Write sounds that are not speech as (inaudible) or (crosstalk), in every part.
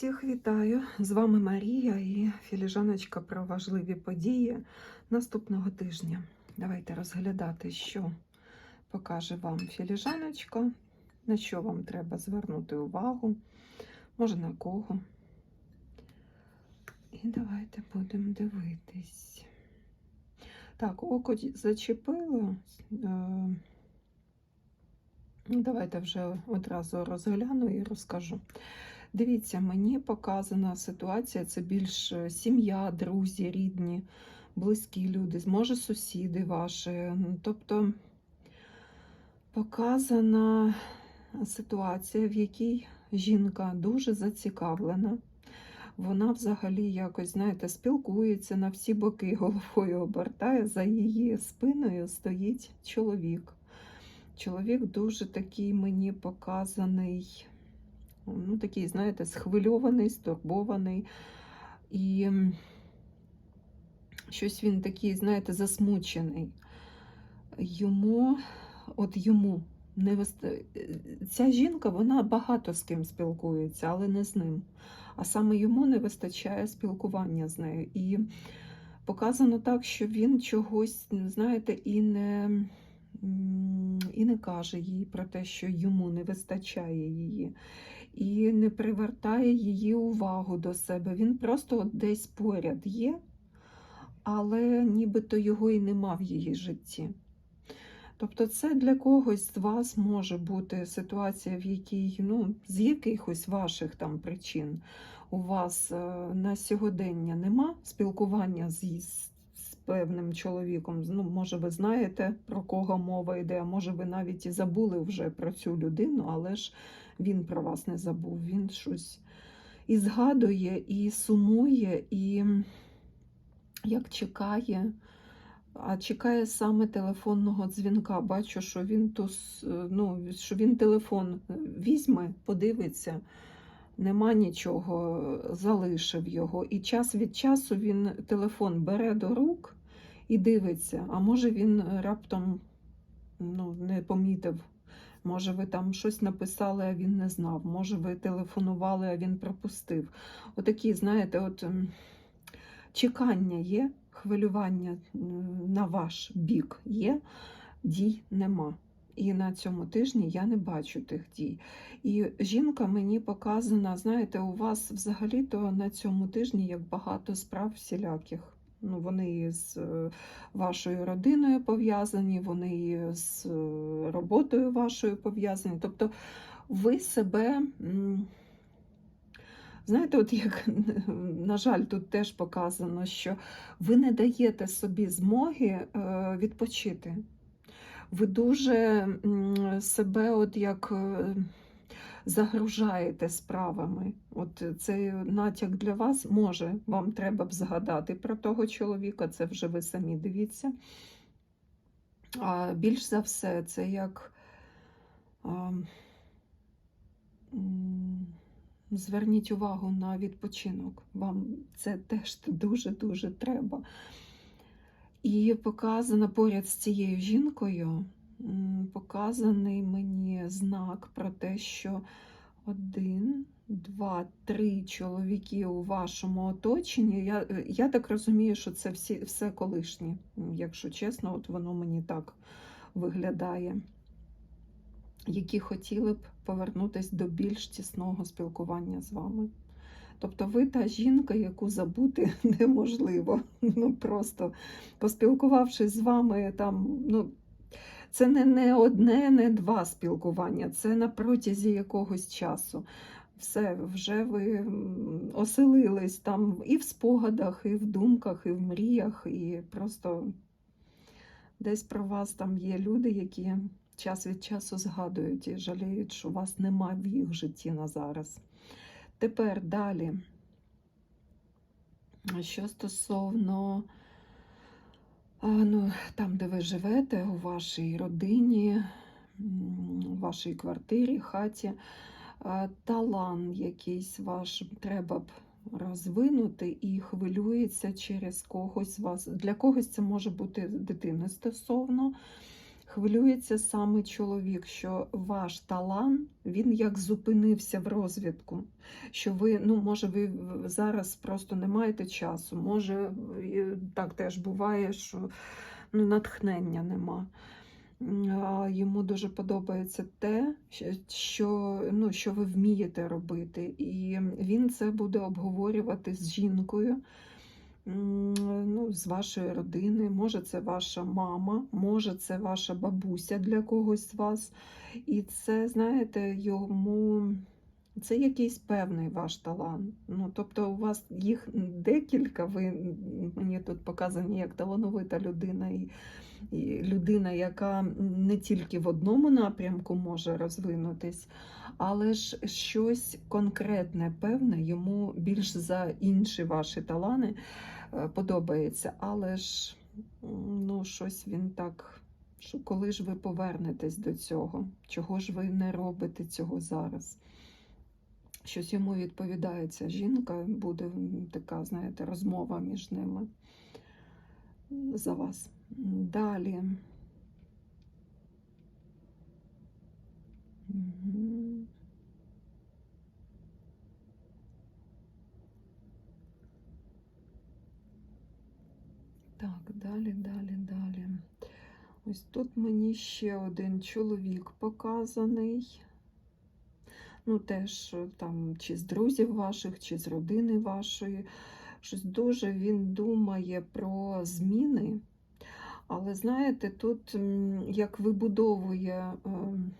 Всіх вітаю! З вами Марія і філіжаночка про важливі події наступного тижня. Давайте розглядати, що покаже вам філіжаночка, на що вам треба звернути увагу, може на кого. І давайте будемо дивитись. Так, око зачепило. Е, Давайте вже одразу розгляну і розкажу. Дивіться, мені показана ситуація, це більш е, сім'я, друзі, рідні, близькі люди, може сусіди ваші. Тобто показана ситуація, в якій жінка дуже зацікавлена. Вона взагалі якось, знаєте, спілкується на всі боки головою обертає, за її спиною стоїть чоловік. Чоловік дуже такий мені показаний ну, такий, знаєте, схвильований, стурбований. І щось він такий, знаєте, засмучений. Йому, от йому не вист... ця жінка, вона багато з ким спілкується, але не з ним. А саме йому не вистачає спілкування з нею. І показано так, що він чогось, знаєте, і не. І не каже їй про те, що йому не вистачає її і не привертає її увагу до себе. Він просто от десь поряд є, але нібито його і нема в її житті. Тобто, це для когось з вас може бути ситуація, в якій, ну, з якихось ваших там причин у вас е, на сьогодення нема спілкування з, з певним чоловіком. Ну, Може, ви знаєте, про кого мова йде, а може, ви навіть і забули вже про цю людину, але ж він про вас не забув. Він щось і згадує, і сумує, і як чекає, а чекає саме телефонного дзвінка. Бачу, що він ту, ну, що він телефон візьме, подивиться. Нема нічого, залишив його. І час від часу він телефон бере до рук і дивиться. А може він раптом ну, не помітив Може, ви там щось написали, а він не знав. Може, ви телефонували, а він пропустив. Отакі, знаєте, от чекання є, хвилювання на ваш бік є, дій нема. І на цьому тижні я не бачу тих дій. І жінка мені показана, знаєте, у вас взагалі-то на цьому тижні як багато справ всіляких. Ну, Вони з е, вашою родиною пов'язані, вони з е, роботою вашою пов'язані. Тобто ви себе, знаєте, от як, (laughs) на жаль, тут теж показано, що ви не даєте собі змоги е, відпочити. Ви дуже себе, от як загружаєте справами. От цей натяк для вас може, вам треба б згадати про того чоловіка, це вже ви самі дивіться. А більш за все, це як а, зверніть увагу на відпочинок. Вам це теж дуже-дуже треба. І показано поряд з цією жінкою показаний мені знак про те, що один, два, три чоловіки у вашому оточенні. Я я так розумію, що це всі, все колишні, якщо чесно, от воно мені так виглядає, які хотіли б повернутися до більш тісного спілкування з вами. Тобто ви та жінка, яку забути (laughs) неможливо. Ну Просто поспілкувавшись з вами, там, ну, це не, не одне, не два спілкування, це на протязі якогось часу. Все, вже ви оселились там і в спогадах, і в думках, і в мріях, і просто десь про вас там є люди, які час від часу згадують і жаліють, що вас немає в їх житті на зараз. Тепер далі, що стосовно ну, там, де ви живете, у вашій родині, у вашій квартирі, хаті, талант якийсь ваш треба б розвинути і хвилюється через когось вас. Для когось це може бути дитини стосовно. Хвилюється саме чоловік, що ваш талант він як зупинився в розвитку. Що ви, ну, може, ви зараз просто не маєте часу. Може, так теж буває, що ну, натхнення нема. Йому дуже подобається те, що, ну, що ви вмієте робити. І він це буде обговорювати з жінкою ну, з вашої родини. Може, це ваша мама, може, це ваша бабуся для когось з вас. І це, знаєте, йому. Це якийсь певний ваш талант. Ну, тобто, у вас їх декілька, ви мені тут показані як талановита людина, і, і людина, яка не тільки в одному напрямку може розвинутись, але ж щось конкретне, певне, йому більш за інші ваші талани подобається. Але ж ну, щось він так. Що коли ж ви повернетесь до цього? Чого ж ви не робите цього зараз? Щось йому відповідає ця жінка, буде така, знаєте, розмова між ними за вас. Далі. Мгм. Так, далі, далі, далі. Ось тут мені ще один чоловік показаний. Ну, теж е, там чи з друзів ваших, чи з родини вашої. Щось дуже він думає про зміни. Але знаєте, тут як вибудовує ем,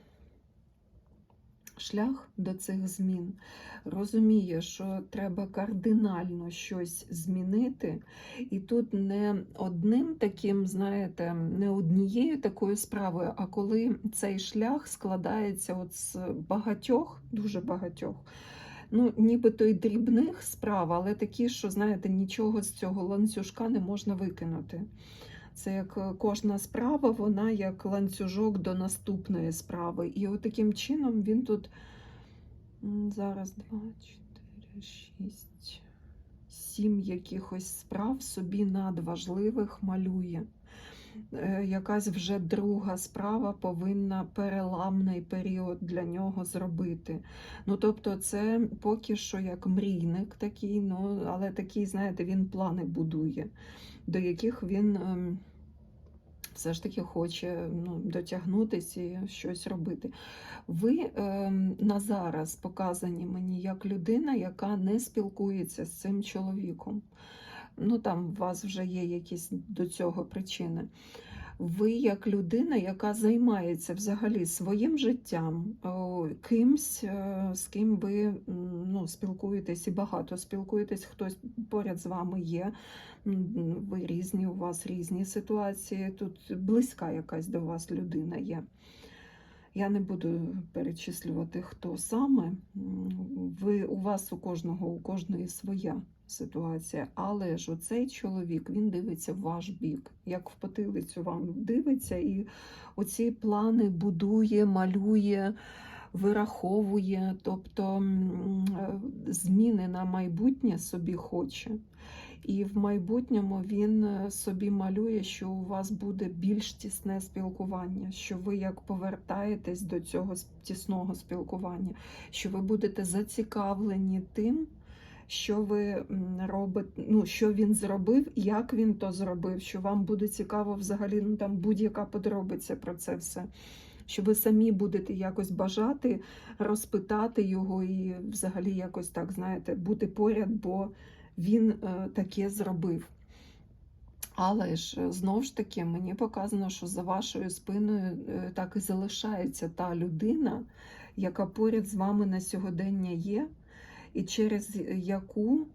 шлях до цих змін, розуміє, що треба кардинально щось змінити. І тут не одним таким, знаєте, не однією такою справою, а коли цей шлях складається от з багатьох, дуже багатьох. Ну, нібито й дрібних справ, але такі, що, знаєте, нічого з цього ланцюжка не можна викинути. Це як е, кожна справа, вона як ланцюжок до наступної справи. І от таким чином він тут зараз два, чотири, шість, сім якихось справ собі надважливих малює. Е, Якась вже друга справа повинна переламний період для нього зробити. Ну, тобто, це поки що як мрійник такий, ну, але такий, знаєте, він плани будує, до яких він ем, все ж таки хоче ну, дотягнутися і щось робити. Ви ем, на зараз показані мені як людина, яка не спілкується з цим чоловіком. Ну, там у вас вже є якісь до цього причини. Ви як людина, яка займається взагалі своїм життям, кимсь, е, з ким ви ну, спілкуєтесь і багато спілкуєтесь, хтось поряд з вами є. Ви різні, у вас різні ситуації. Тут близька якась до вас людина є. Я не буду перечислювати, хто саме. Ви, у вас у кожного, у кожної своя ситуація. Але ж оцей чоловік він дивиться в ваш бік, як в потилицю вам дивиться, і оці плани будує, малює, вираховує, тобто е, зміни на майбутнє собі хоче. І в майбутньому він е, собі малює, що у вас буде більш тісне спілкування, що ви як повертаєтесь до цього тісного спілкування, що ви будете зацікавлені тим, що ви робите, ну, що він зробив, як він то зробив, що вам буде цікаво взагалі ну, там будь-яка подробиця про це все. Що ви самі будете якось бажати розпитати його і взагалі якось так, знаєте, бути поряд, бо він е, таке зробив. Але ж е, знову ж таки мені показано, що за вашою спиною е, так і залишається та людина, яка поряд з вами на сьогодення є, і через яку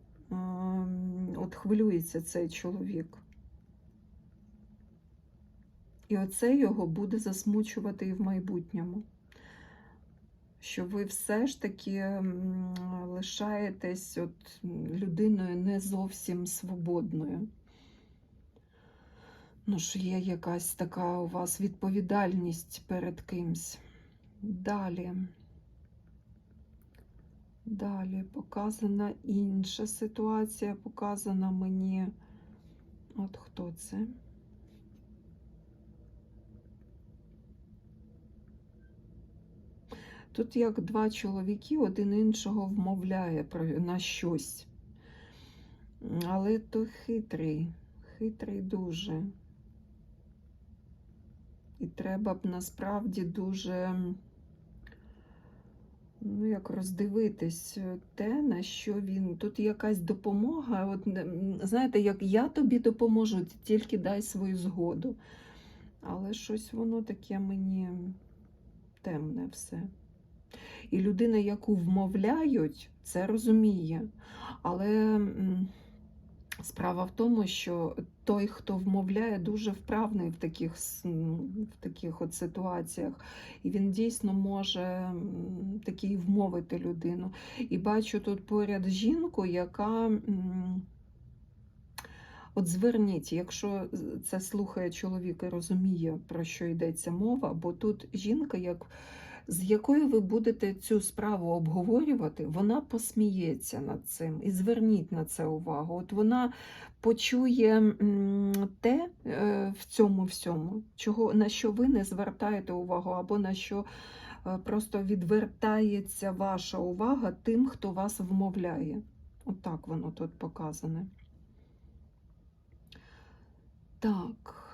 от хвилюється цей чоловік. І оце його буде засмучувати і в майбутньому. Що ви все ж таки лишаєтесь от людиною не зовсім свободною. Ну, що є якась така у вас відповідальність перед кимсь. Далі. Далі показана інша ситуація, показана мені. От хто це? Тут як два чоловіки один іншого вмовляє на щось. Але то хитрий, хитрий дуже. І треба б насправді дуже ну, як роздивитись те, на що він. Тут якась допомога. От, знаєте, як я тобі допоможу, тільки дай свою згоду. Але щось воно таке мені темне все. І людина, яку вмовляють, це розуміє. Але справа в тому, що той, хто вмовляє, дуже вправний в таких, в таких от ситуаціях. І він дійсно може такий вмовити людину. І бачу тут поряд жінку, яка. От зверніть, якщо це слухає чоловік і розуміє, про що йдеться мова, бо тут жінка, як, з якою ви будете цю справу обговорювати, вона посміється над цим. І зверніть на це увагу. От вона почує те е, в цьому всьому, чого, на що ви не звертаєте увагу, або на що е, просто відвертається ваша увага тим, хто вас вмовляє. Отак воно тут показане. Так,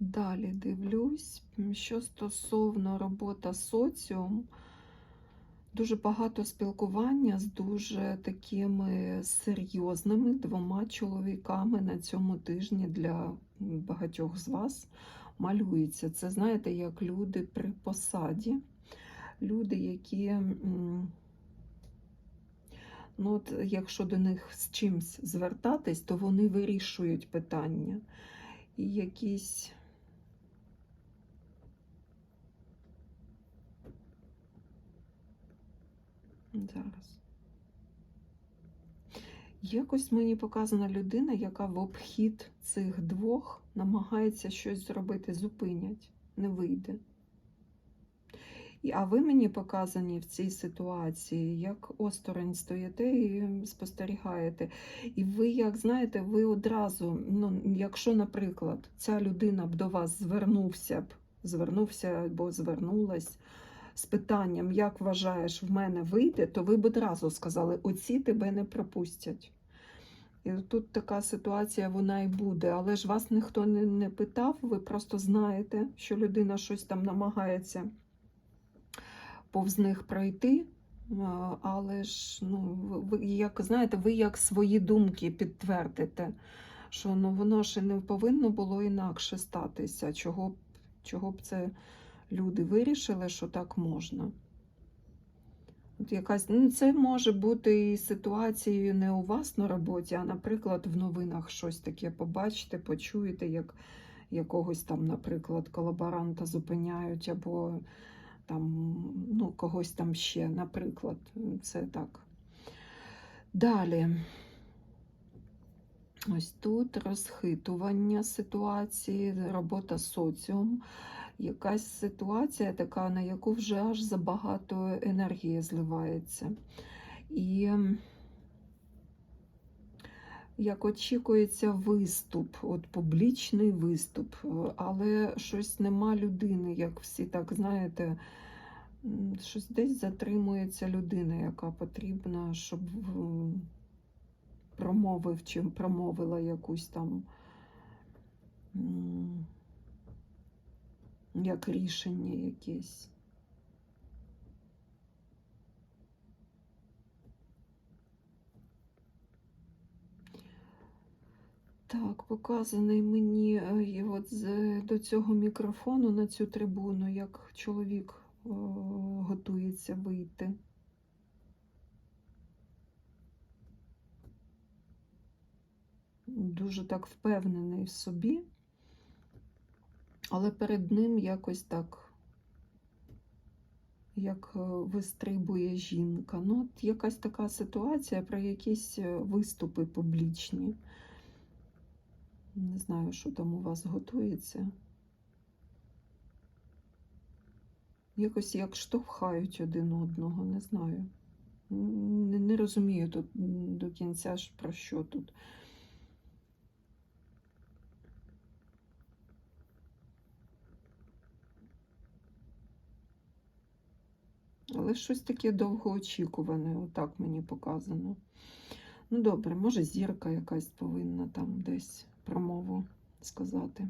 далі дивлюсь, що стосовно робота соціум, дуже багато спілкування з дуже такими серйозними двома чоловіками на цьому тижні для багатьох з вас малюється. Це знаєте, як люди при посаді, люди, які. Ну, от, якщо до них з чимсь звертатись, то вони вирішують питання. І якісь. Зараз. Якось мені показана людина, яка в обхід цих двох намагається щось зробити, зупинять, не вийде. А ви мені показані в цій ситуації, як осторонь стоїте і спостерігаєте. І ви, як знаєте, ви одразу, ну, якщо, наприклад, ця людина б до вас звернувся б, звернувся або звернулась з питанням, як вважаєш, в мене вийде, то ви б одразу сказали, оці тебе не пропустять. І тут така ситуація вона і буде, але ж вас ніхто не, не питав, ви просто знаєте, що людина щось там намагається повз них пройти. Але ж, ну, ви, як знаєте, ви як свої думки підтвердите, що ну, воно ще не повинно було інакше статися. Чого, чого б це люди вирішили, що так можна. От якась, ну, це може бути і ситуацією не у вас на роботі, а, наприклад, в новинах щось таке побачите, почуєте, як якогось там, наприклад, колаборанта зупиняють, або там, ну, когось там ще, наприклад, це так. Далі. Ось тут розхитування ситуації, робота соціум. Якась ситуація така, на яку вже аж забагато енергії зливається. І як очікується виступ, от публічний виступ, е, але щось нема людини, як всі так знаєте, щось десь затримується людина, яка потрібна, щоб промовив чи промовила якусь там як рішення якесь. Так, показаний мені е, і от до цього мікрофону на цю трибуну, як чоловік е, готується вийти. Дуже так впевнений в собі, але перед ним якось так, як е, вистрибує жінка. Ну, от якась така ситуація про якісь е, виступи публічні. Не знаю, що там у вас готується. Якось як штовхають один одного, не знаю. Не, не розумію тут до кінця, ж про що тут. Але щось таке довгоочікуване, отак мені показано. Ну, добре, може, зірка якась повинна там десь промову сказати.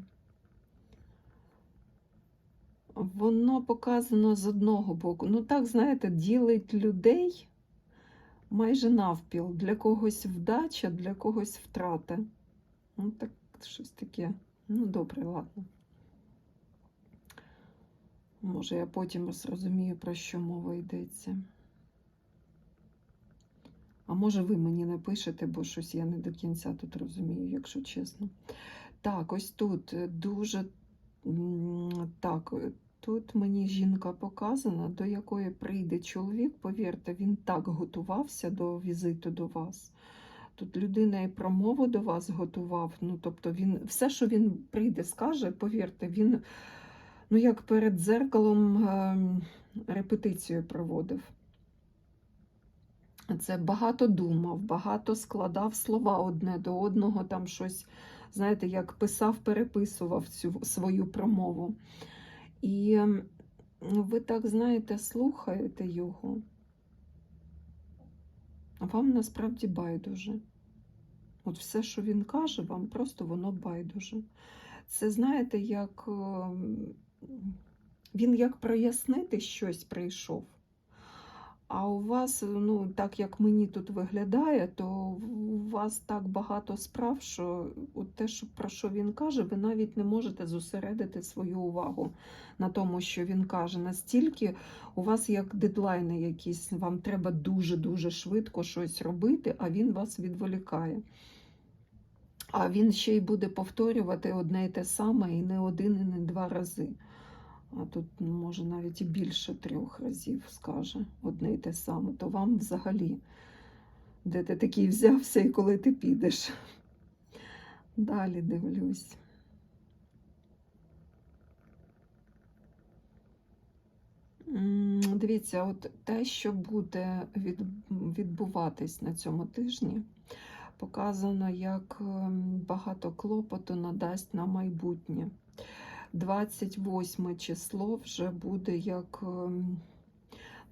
Воно показано з одного боку. Ну, так, знаєте, ділить людей майже навпіл. Для когось вдача, для когось втрата. Ну, так, щось таке. Ну, добре, ладно. Може, я потім зрозумію, про що мова йдеться. А може, ви мені напишете, бо щось я не до кінця тут розумію, якщо чесно. Так, ось тут дуже так, тут мені жінка показана, до якої прийде чоловік. Повірте, він так готувався до візиту до вас. Тут людина і промову до вас готував. Ну, тобто, він все, що він прийде, скаже, повірте, він ну, як перед дзеркалом ем, репетицію проводив. Це багато думав, багато складав слова одне до одного, там щось, знаєте, як писав, переписував цю свою промову. І ви так, знаєте, слухаєте його, вам насправді байдуже. От все, що він каже, вам просто воно байдуже. Це, знаєте, як ем, він як прояснити щось прийшов. А у вас, ну, так як мені тут виглядає, то у вас так багато справ, що от те, що, про що він каже, ви навіть не можете зосередити свою увагу на тому, що він каже. Настільки у вас як дедлайни якісь, вам треба дуже-дуже швидко щось робити, а він вас відволікає. А він ще й буде повторювати одне і те саме, і не один, і не два рази. А тут, ну, може, навіть і більше трьох разів скаже одне й те саме, то вам взагалі, де ти такий взявся і коли ти підеш. Далі дивлюсь. Дивіться, от те, що буде відбуватись на цьому тижні, показано, як ем, багато клопоту надасть на майбутнє. 28 число вже буде як, ем,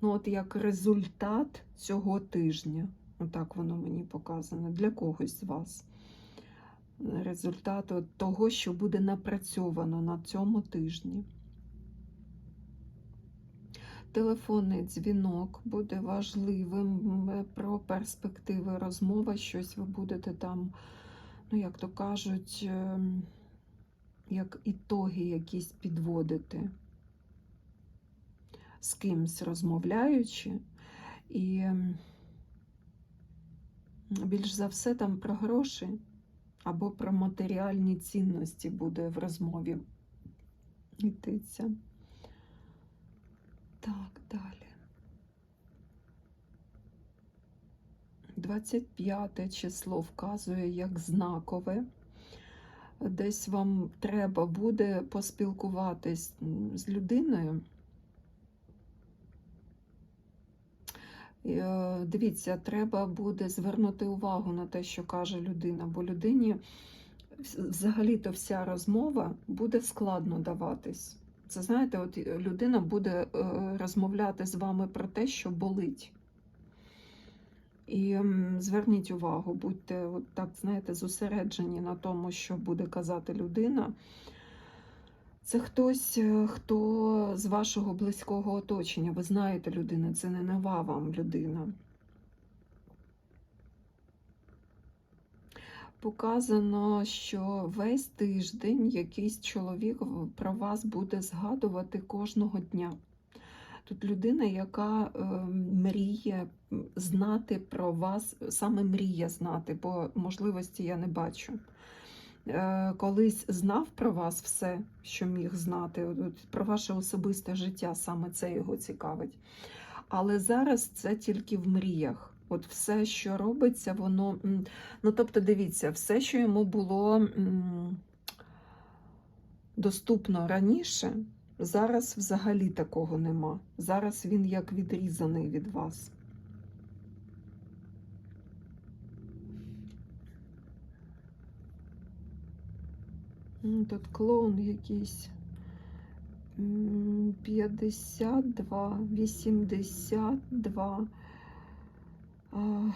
ну, от як результат цього тижня. Отак воно мені показано для когось з вас. Результат от того, що буде напрацьовано на цьому тижні. Телефонний дзвінок буде важливим про перспективи розмова, щось ви будете там, ну, як то кажуть, ем, як ітоги якісь підводити з кимсь розмовляючи, і більш за все там про гроші або про матеріальні цінності буде в розмові йтися. Так, далі. 25 число вказує як знакове. Десь вам треба буде поспілкуватись з людиною. Е, Дивіться, треба буде звернути увагу на те, що каже людина, бо людині взагалі-то вся розмова буде складно даватись. Це знаєте, от е, людина буде е, розмовляти з вами про те, що болить. І зверніть увагу, будьте от так, знаєте, зосереджені на тому, що буде казати людина. Це хтось, е, хто з вашого близького оточення. Ви знаєте людину, це не нова вам людина. Показано, що весь тиждень якийсь чоловік про вас буде згадувати кожного дня. Тут людина, яка е, мріє знати про вас, саме мріє знати, бо можливості я не бачу. Е, колись знав про вас все, що міг знати, про ваше особисте життя, саме це його цікавить. Але зараз це тільки в мріях. От все, що робиться, воно. Ну, тобто, дивіться, все, що йому було доступно раніше, зараз взагалі такого нема. Зараз він як відрізаний від вас. Тут клоун якийсь М, 52, 82. А,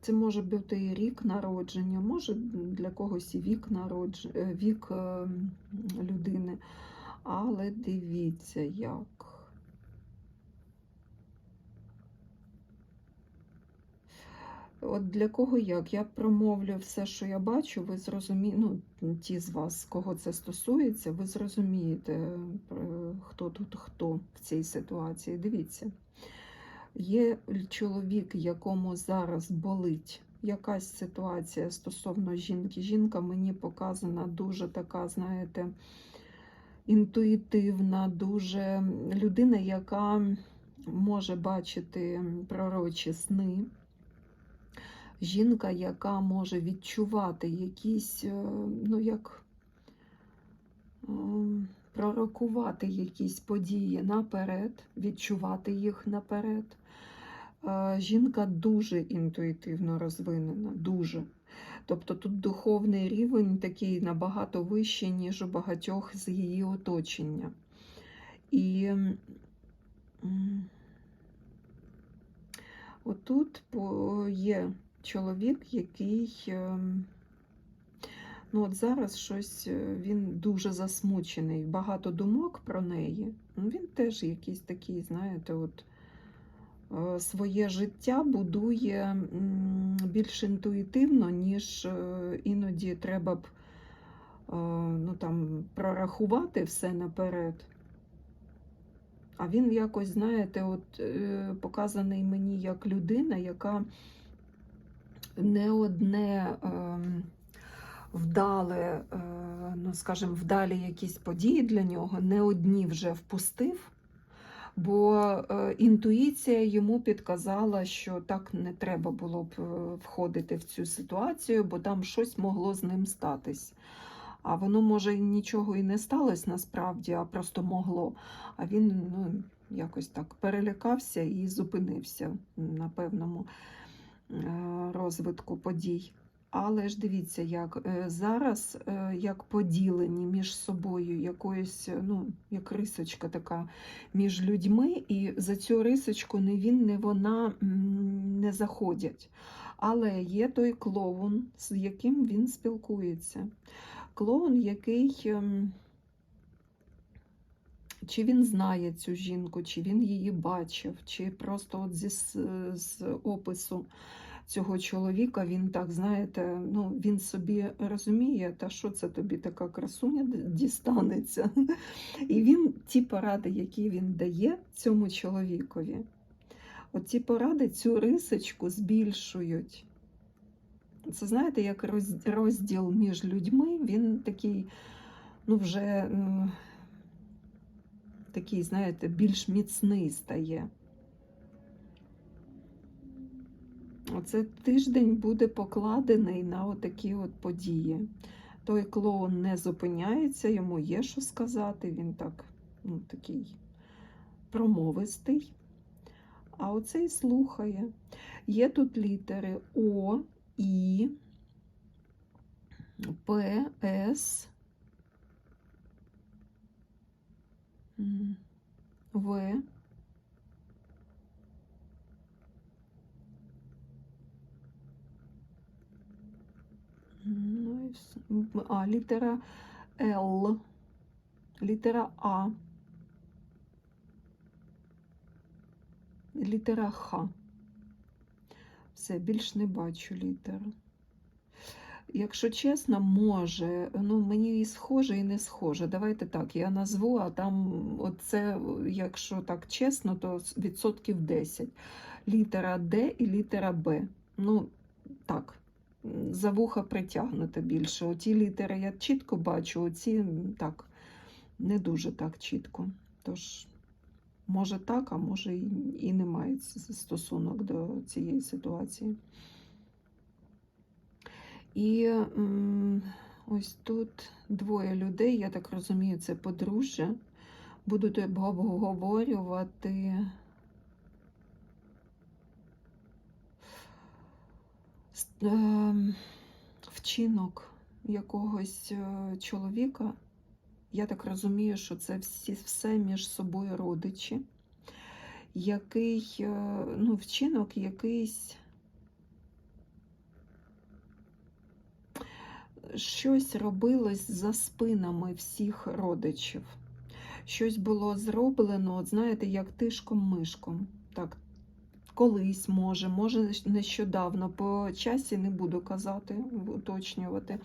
Це може бути і рік народження, може для когось і вік народження, вік е, людини. Але дивіться, як. От для кого як? Я промовлю все, що я бачу, ви зрозумієте, ну, ті з вас, кого це стосується, ви зрозумієте, е, хто тут хто в цій ситуації. Дивіться, є чоловік, якому зараз болить якась ситуація стосовно жінки. Жінка мені показана дуже така, знаєте, інтуїтивна, дуже людина, яка може бачити пророчі сни. Жінка, яка може відчувати якісь, е, ну як ем, пророкувати якісь події наперед, відчувати їх наперед. Е, Жінка дуже інтуїтивно розвинена, дуже. Тобто тут духовний рівень такий набагато вищий, ніж у багатьох з її оточення. І отут є чоловік, який ем, ну от зараз щось е, він дуже засмучений, багато думок про неї. Він теж якийсь такий, знаєте, от е, своє життя будує більш інтуїтивно, ніж е, іноді треба б е, ну, там, прорахувати все наперед. А він якось, знаєте, от е, показаний мені як людина, яка не одне ем, вдале, е, ну скажімо, вдалі якісь події для нього, не одні вже впустив, бо е, інтуїція йому підказала, що так не треба було б е, входити в цю ситуацію, бо там щось могло з ним статись. А воно, може, нічого і не сталося насправді, а просто могло. А він ну, якось так перелякався і зупинився на певному е, розвитку подій. Але ж дивіться, як е, зараз е, як поділені між собою якоюсь, е, ну, як рисочка така між людьми, і за цю рисочку не він, не вона не заходять. Але є той клоун, з яким він спілкується. Клоун, який. ем, Чи він знає цю жінку, чи він її бачив, чи просто от зі, з опису цього чоловіка він так, знаєте, ну, він собі розуміє, та що це тобі така красуня дістанеться. І він ті поради, які він дає цьому чоловікові, от ті поради цю рисочку збільшують. Це знаєте, як розділ між людьми, він такий, ну, вже такий, знаєте, більш міцний стає. Оце тиждень буде покладений на отакі от події. Той клоун не зупиняється, йому є що сказати, він так, ну, такий промовистий. А оцей слухає. Є тут літери О, І, П, С, В. Ну, і. А, літера Л, літера А, літера Х. Все, більш не бачу літер. Якщо чесно, може, ну мені і схоже, і не схоже. Давайте так, я назву, а там оце, якщо так чесно, то відсотків 10. Літера Д і літера Б. Ну, так, за вуха притягнуто більше. Оті літери я чітко бачу, оці так, не дуже так чітко. Тож, може так, а може і, не мають стосунок до цієї ситуації. І ось тут двоє людей, я так розумію, це подружжя, будуть обговорювати с- ем, вчинок якогось е, чоловіка я так розумію, що це всі, все між собою родичі, який е, ну, вчинок якийсь. Щось робилось за спинами всіх родичів. Щось було зроблено, от знаєте, як тишком-мишком. Так, колись може, може нещодавно. По часі не буду казати, уточнювати.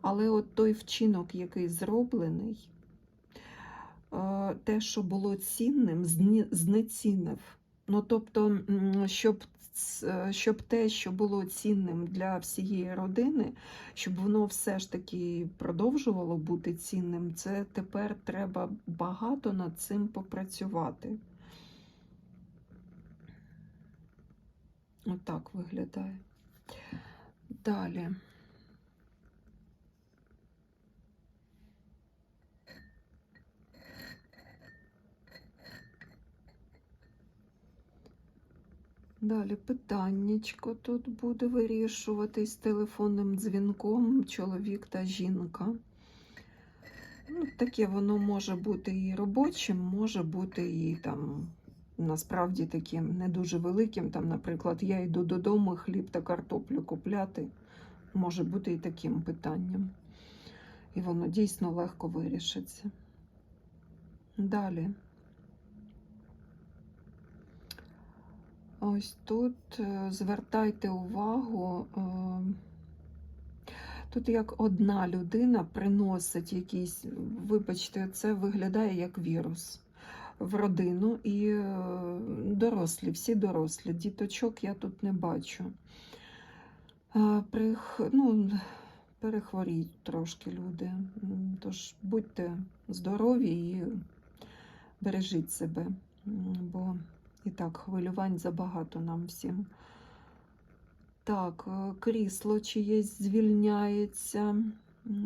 Але от той вчинок, який зроблений, е, те, що було цінним, знецінив. Ну, тобто, щоб, щоб те, що було цінним для всієї родини, щоб воно все ж таки продовжувало бути цінним, це тепер треба багато над цим попрацювати. Отак виглядає. Далі. Далі питаннячко тут буде вирішуватись телефонним дзвінком чоловік та жінка. Ну, таке воно може бути і робочим, може бути і там насправді таким не дуже великим. Там, наприклад, я йду додому хліб та картоплю купляти. Може бути і таким питанням. І воно дійсно легко вирішиться. Далі. Ось тут е, звертайте увагу. е, Тут як одна людина приносить якийсь, вибачте, це виглядає як вірус в родину і е, дорослі, всі дорослі. Діточок я тут не бачу. Е, Прих... Ну, перехворіють трошки люди. Тож будьте здорові і бережіть себе, бо і так хвилювань забагато нам всім. Так, е, крісло чиєсь звільняється.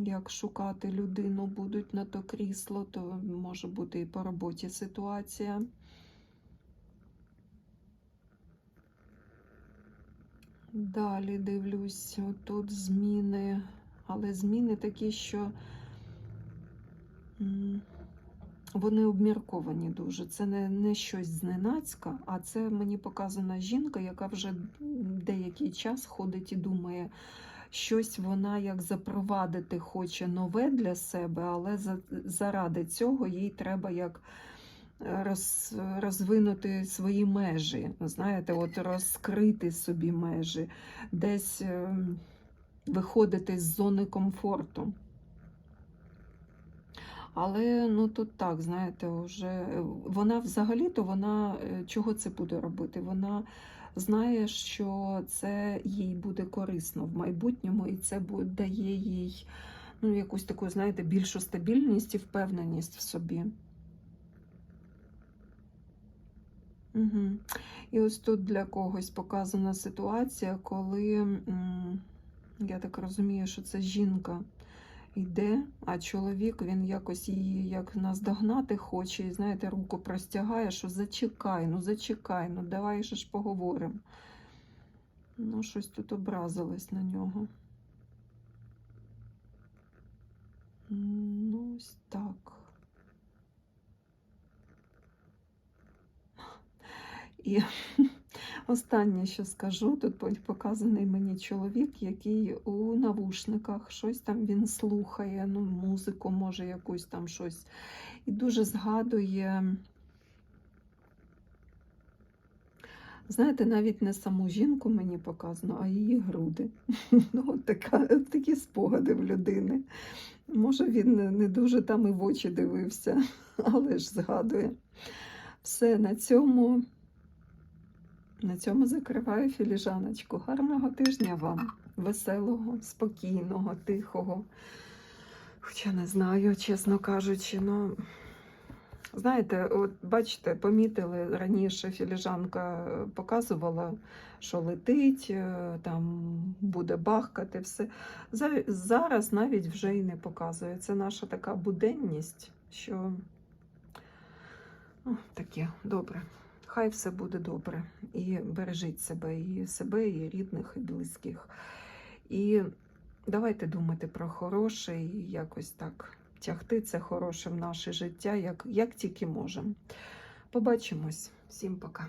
Як шукати людину будуть на то крісло, то може бути і по роботі ситуація. Далі дивлюсь, тут зміни, але зміни такі, що вони обмірковані дуже. Це не, не щось зненацька, а це мені показана жінка, яка вже деякий час ходить і думає, щось вона як запровадити хоче нове для себе, але за, заради цього їй треба як е, роз, розвинути свої межі. Знаєте, от розкрити собі межі, десь ем, виходити з зони комфорту. Але ну тут так, знаєте, вже е, вона взагалі-то вона е, чого це буде робити? Вона знає, що це їй буде корисно в майбутньому, і це дає їй ну, якусь таку, знаєте, більшу стабільність і впевненість в собі. Угу. І ось тут для когось показана ситуація, коли я так розумію, що це жінка йде, а чоловік він якось її як наздогнати хоче, і знаєте, руку простягає, що зачекай, ну зачекай, ну давай же ж поговоримо. Ну, щось тут образилось на нього. Ну, ось так. І останнє, що скажу, тут показаний мені чоловік, який у навушниках щось там він слухає, ну, музику, може, якусь там щось. І дуже згадує, знаєте, навіть не саму жінку мені показано, а її груди. (laughs) Ну, от така, от такі спогади в людини. Може, він не- дуже там і в очі дивився, (laughs) але ж згадує. Все на цьому. На цьому закриваю філіжаночку. Гарного тижня вам, веселого, спокійного, тихого. Хоча не знаю, чесно кажучи, ну. Знаєте, от бачите, помітили раніше філіжанка показувала, що летить, е, там буде бахкати, все. Зараз навіть вже і не показує. Це наша така буденність, що ну, таке добре. Хай все буде добре. І бережіть себе, і себе, і рідних, і близьких. І давайте думати про хороше і якось так тягти це хороше в наше життя, як, як тільки можемо. Побачимось. Всім пока.